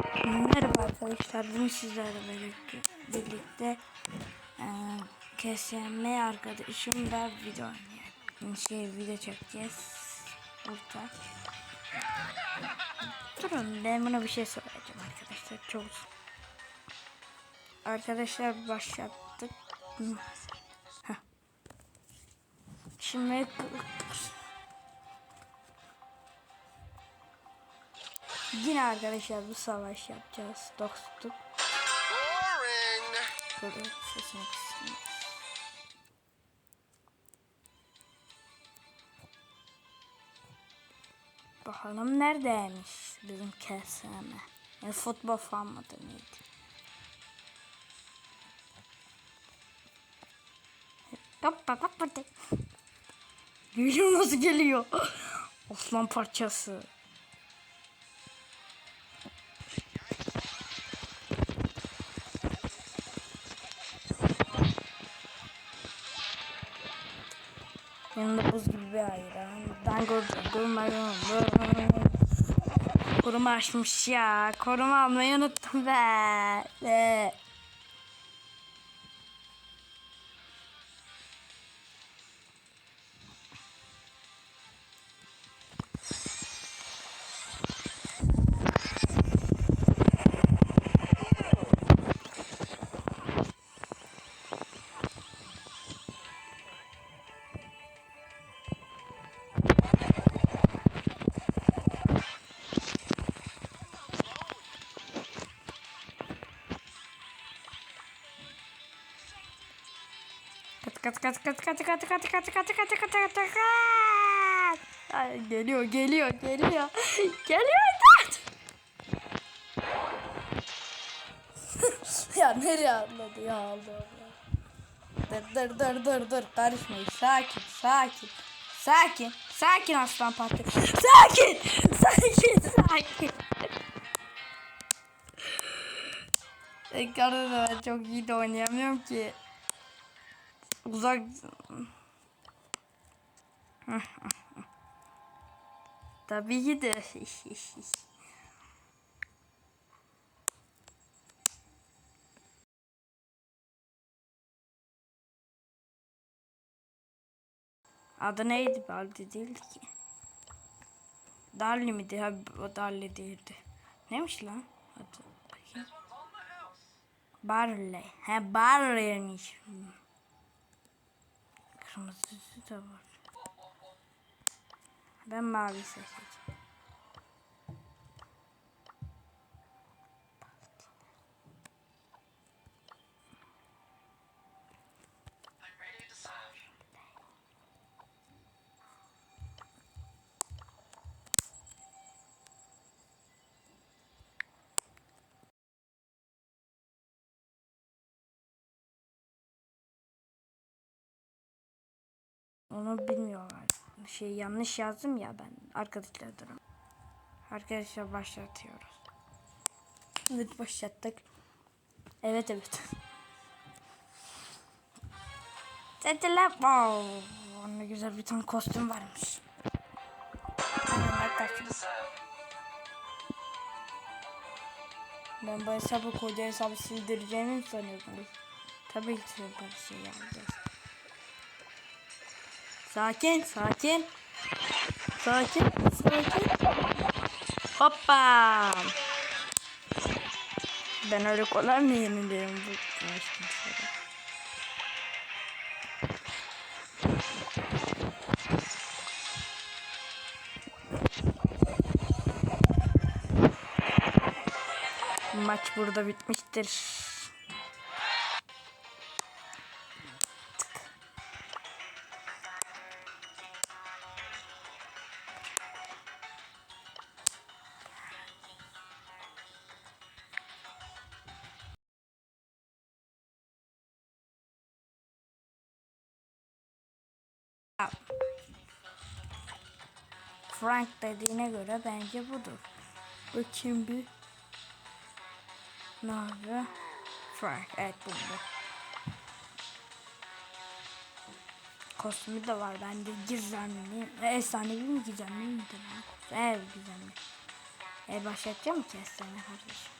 Merhaba arkadaşlar. Bugün sizlerle birlikte, birlikte e, KSM arkadaşımla video oynayalım. Şey video çekeceğiz. Burada. Durun ben buna bir şey söyleyeceğim arkadaşlar. Çok Arkadaşlar başlattık. Şimdi Yine arkadaşlar bu savaş yapacağız. Dostluk. Sesini kısayım. Bakalım neredeymiş bizim KSM. Yani futbol falan mıdır neydi? Geliyor nasıl geliyor? Osman parçası. Yanında buz gibi bir ayran. Dango koruma Koruma açmış ya. Koruma almayı unuttum be. Kat kat kat kat kat kat kat kat kat kat kat kat Ay, Geliyor geliyor geliyor. Geliyor kat. ya nereye atladı ya Allah Allah. Dur dur dur dur dur karışmayın sakin sakin. Sakin sakin aslan patlı. Sakin sakin sakin. Ekranı da çok iyi de oynayamıyorum ki. Uzak... Tabii ki de. Adı neydi? Baldi değildi ki. Darli miydi? Ha, o Darli değildi. Neymiş lan? Adı. Barley. He Barley'miş. Hmm. Kırmızısı da var. Ben mavi seçeceğim. Onu bilmiyorlar. Şey yanlış yazdım ya ben arkadaşlar durun. Arkadaşlar başlatıyoruz. Evet başlattık. Evet evet. Dediler wow. Ne güzel bir tane kostüm varmış. Ben bu hesabı koca hesabı sildireceğimi mi sanıyordunuz? Tabii ki böyle şey yapacağız. Sakin, sakin. Sakin, sakin. Hoppa. Ben öyle kolay mı yeniliyorum bu? Maç burada bitmiştir. Frank dediğine göre bence budur. Bakayım bir. Nerede? Frank. Evet buldu. Kostümü de var bende. Gizemli. E, Efsanevi mi gizemli lan? Evet gizemli. E başlatacağım mı kestane kardeşim?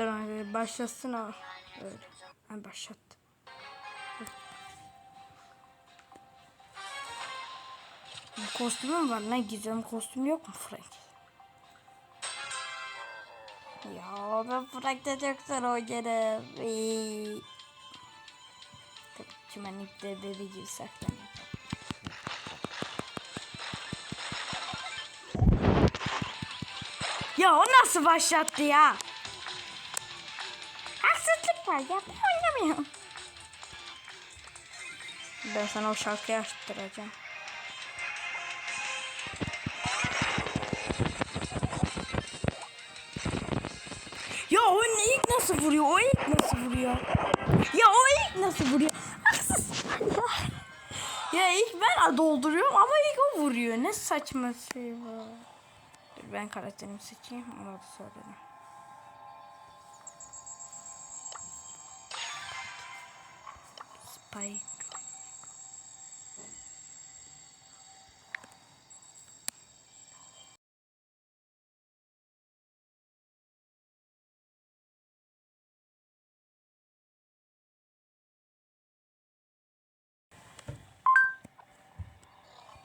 Dur abi başlasın o. Öyle. Ben başlattım. Kostümüm var lan gizem kostüm yok mu Frank? Ya ben Frank'ta çok sarı oynarım. Tabii çimenlikte deli gibi saklanıyor. Ya o nasıl başlattı ya? Haksızlık var ya ben oynamıyorum. Ben sana o şarkıyı açtıracağım. Ya o ilk nasıl vuruyor? O ilk nasıl vuruyor? Ya o ilk nasıl vuruyor? Haksız. ya ilk ben dolduruyorum ama ilk o vuruyor. Ne saçma şey bu. Dur ben karakterimi seçeyim. Ona da söyledim. Spike.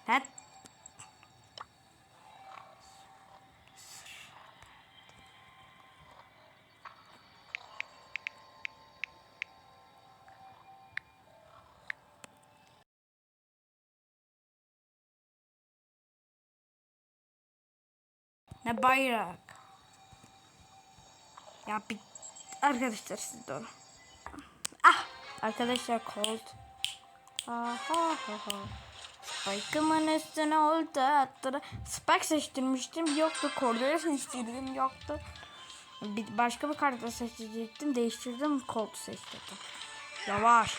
Lan. Ne bayrak? Ya bir arkadaşlar siz doğru. Ah arkadaşlar cold. Aha ha ha. Spike'ımın üstüne oldu attıra. Spike seçtirmiştim yoktu. Cordero seçtirdim yoktu. Bir, başka bir karakter seçecektim. Değiştirdim. Colt seçtirdim. Yavaş.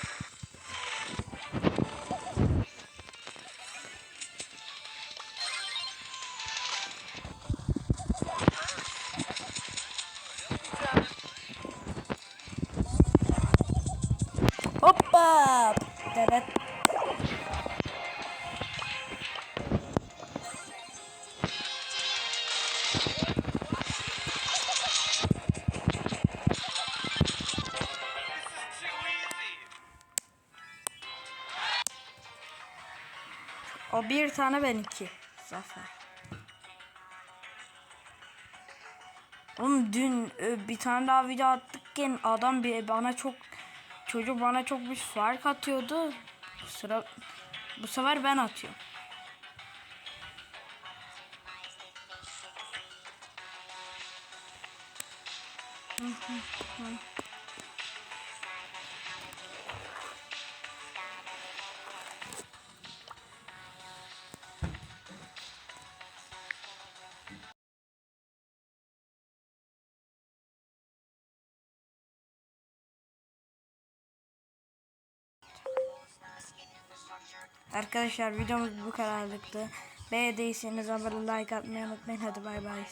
Bir tane ben iki. Zafer. Oğlum dün e, bir tane daha video attıkken adam bir bana çok çocuk bana çok bir fark atıyordu. Sıra bu sefer ben atıyorum. Arkadaşlar videomuz bu kadarlıktı. Beğendiyseniz abone like atmayı unutmayın. Hadi bay bay.